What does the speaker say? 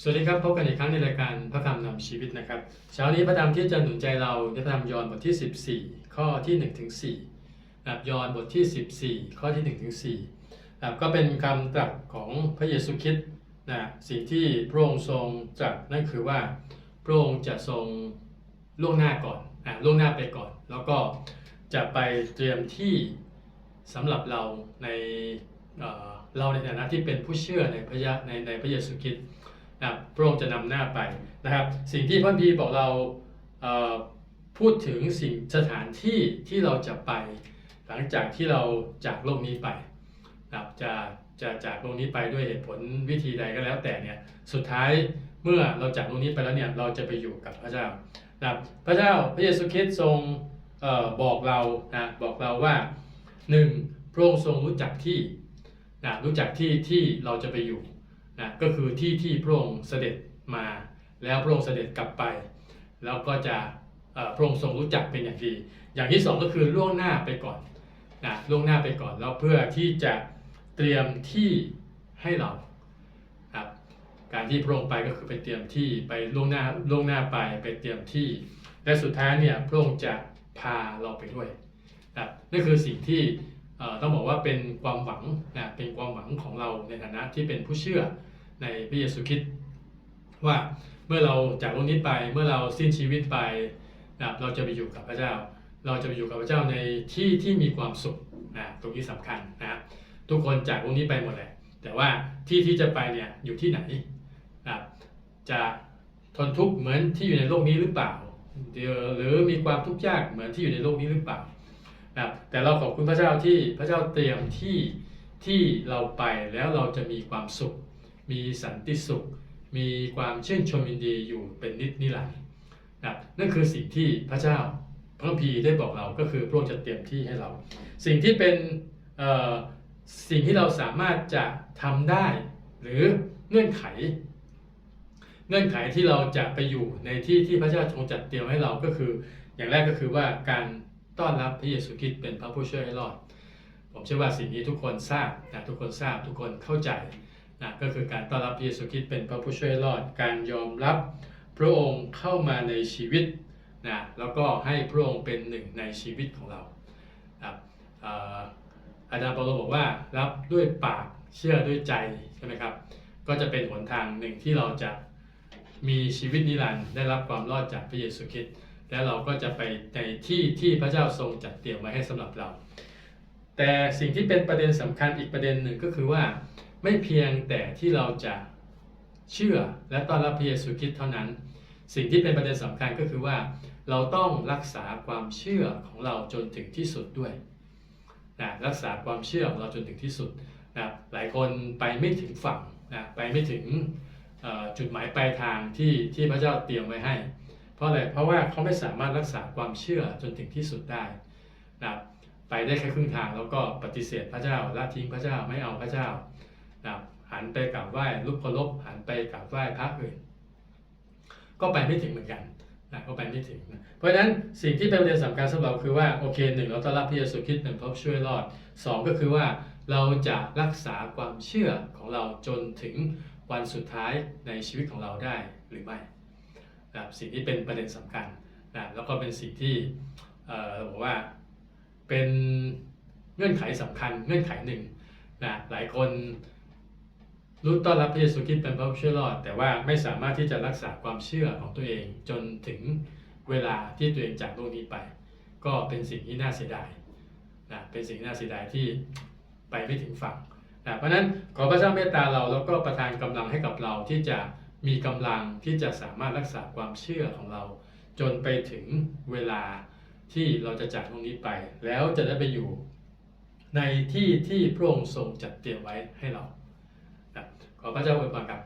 สวัสดีครับพบกันอีกครั้งในรายการพระคำนำชีวิตนะครับเช้านี้พระธรรมที่จะหนุนใจเราในพระธรรมยอห์นบทที่ 14 ข้อที่1ถึง4นะครับยอห์นบทที่ 14 ข้อที่1ถึง4นะครับก็เป็นคำตรัสของพระเยซูคริสต์นะสิ่งที่พระองค์ทรงตรัสนั่นคือว่าพระองค์จะทรงล่วงหน้าก่อนอะล่วงหน้าไปก่อน แล้วก็จะไปเตรียมที่สำหรับเราในเเราในฐานะที่เป็นผู้เชื่อในพระยะในในพระเยซูคริสต์ นะครับพระองค์จะนำหน้าไปนะครับ สิ่งที่พระพีบอกเราเพูดถึงสิ่งสถานที่ที่เราจะไป หลังจากที่เราจากโลกนี้ไปนะครับจะจะจากโลกนี้ไปด้วยเหตุผลวิธีใดก็แล้วแต่เนี่ยสุดท้ายเมื่อเราจากโลกนี้ไปแล้วเนี่ยเราจะไปอยู่กับพระเจ้านะครับพระเจ้าพระเยซูคริสต์ทรงออบอกเรานะบอกเราว่าหนึ่งพระองค์ทรงรู้จักที่นะรู้จักที่ที่เราจะไปอยู่ นะก็คือที่ที่พระองค์เสด็จมาแล้วพระองค์เสด็จกลับไป แล้วก็จะพระองค์ทรงรู้จักเป็นอย่างดี อย่างที่สองก็คือล่วงหน้าไปก่อนนะล่วงหน้าไปก่อนแล้วเพื่อที่จะเตรียมที่ให้เราครับการที่พระองค์ไปก็คือไปเตรียมที่ไปล่วงหน้าล่วงหน้าไปไปเตรียมที่ และสุดท้ายเนี่ยพระองค์จะพาเราไปด้วยนะนั่นคือสิ่งที่ ต้องบอกว่าเป็นความหวังนะเป็นความหวังของเราในฐานะที่เป็นผู้เชื่อในพระเยซูคริสต์ว่าเมื่อเราจากโลกนี้ไปเมื่อเราสิ้นชีวิตไปนะเราจะไปอยู่กับพระเจ้า เราจะไปอยู่กับพระเจ้าในที่ที่มีความสุขนะตรงนี้สำคัญนะทุกคนจากโลกนี้ไปหมดแหละแต่ว่าที่ที่จะไปเนี่ยอยู่ที่ไหนนะจะทนทุกข์เหมือนที่อยู่ในโลกนี้หรือเปล่าเดี๋ยวหรือมีความทุกข์ยากเหมือนที่อยู่ในโลกนี้หรือเปล่า นะแต่เราขอบคุณพระเจ้าที่พระเจ้าเตรียมที่ที่เราไปแล้วเราจะมีความสุข มีสันติสุข มีความชื่นชมยินดีอยู่เป็นนิจนิรันดร์นะนั่นคือสิ่งที่พระเจ้าพระคัมภีได้บอกเราก็คือพระองค์จะเตรียมที่ให้เรา สิ่งที่เป็นสิ่งที่เราสามารถจะทำได้ หรือเงื่อนไข เงื่อนไขที่เราจะไปอยู่ในที่ที่พระเจ้าทรงจัดเตรียมให้เราก็คือ อย่างแรกก็คือว่าการ ต้อนรับพระเยซูคริสต์เป็นพระผู้ช่วยให้รอด ผมเชื่อว่าสิ่งนี้ทุกคนทราบนะทุกคนทราบทุกคนเข้าใจนะก็คือการต้อนรับพระเยซูคริสต์เป็นพระผู้ช่วยให้รอด การยอมรับพระองค์เข้ามาในชีวิตนะแล้วก็ให้พระองค์เป็นหนึ่งในชีวิตของเราครับเอ่ออาจารย์เปาโลบอกว่ารับด้วยปากเชื่อด้วยใจใช่ไหมครับ ก็จะเป็นหนทางหนึ่งที่เราจะมีชีวิตนิรันดร์ได้รับความรอดจากพระเยซูคริสต์ และเราก็จะไปในที่ที่พระเจ้าทรงจัดเตรียมไว้ให้สำหรับเรา แต่สิ่งที่เป็นประเด็นสำคัญอีกประเด็นหนึ่งก็คือว่า ไม่เพียงแต่ที่เราจะเชื่อและต้อนรับพระเยซูคริสต์เท่านั้น สิ่งที่เป็นประเด็นสำคัญก็คือว่า เราต้องรักษาความเชื่อของเราจนถึงที่สุดด้วยนะรักษาความเชื่อของเราจนถึงที่สุดนะหลายคนไปไม่ถึงฝั่งนะไปไม่ถึงจุดหมายปลายทางที่ที่พระเจ้าเตรียมไว้ให้ เพราะอะไร เพราะว่าเขาไม่สามารถรักษาความเชื่อจนถึงที่สุดได้นะครับไปได้แค่ครึ่งทางแล้วก็ปฏิเสธพระเจ้าละทิ้งพระเจ้าไม่เอาพระเจ้านะครับหันไปกราบไหว้รูปเคารพหันไปกราบไหว้พระอื่น ก็ไปไม่ถึงเหมือนกันนะก็ไปไม่ถึงนะเพราะฉะนั้นสิ่งที่เป็นประเด็นสำคัญสำหรับเราคือว่าโอเคหนึ่งเราต้อนรับพระเยซูคริสต์เป็นพระช่วยรอดสองก็คือว่าเราจะรักษาความเชื่อของเราจนถึงวันสุดท้ายในชีวิตของเราได้หรือไม่ นะครับสิ่งที่เป็นประเด็นสำคัญนะแล้วก็เป็นสิ่งที่เราบอกว่าเป็นเงื่อนไขสำคัญเงื่อนไขหนึ่งนะหลายคนรู้ต้อนรับพระเยซูคริสต์เป็นพระผู้ช่วยรอด แต่ว่าไม่สามารถที่จะรักษาความเชื่อของตัวเองจนถึงเวลาที่ตัวเองจากโลกนี้ไป ก็เป็นสิ่งที่น่าเสียดายนะเป็นสิ่งน่าเสียดายที่ไปไม่ถึงฝั่งนะเพราะฉะนั้นขอพระเจ้าเมตตาเราแล้วก็ประทานกำลังให้กับเราที่จะ มีกำลังที่จะสามารถรักษาความเชื่อของเรา จนไปถึงเวลาที่เราจะจากตรงนี้ไป แล้วจะได้ไปอยู่ในที่ที่พระองค์ทรงจัดเตรียมไว้ให้เราขอพระเจ้าอวยพรครับ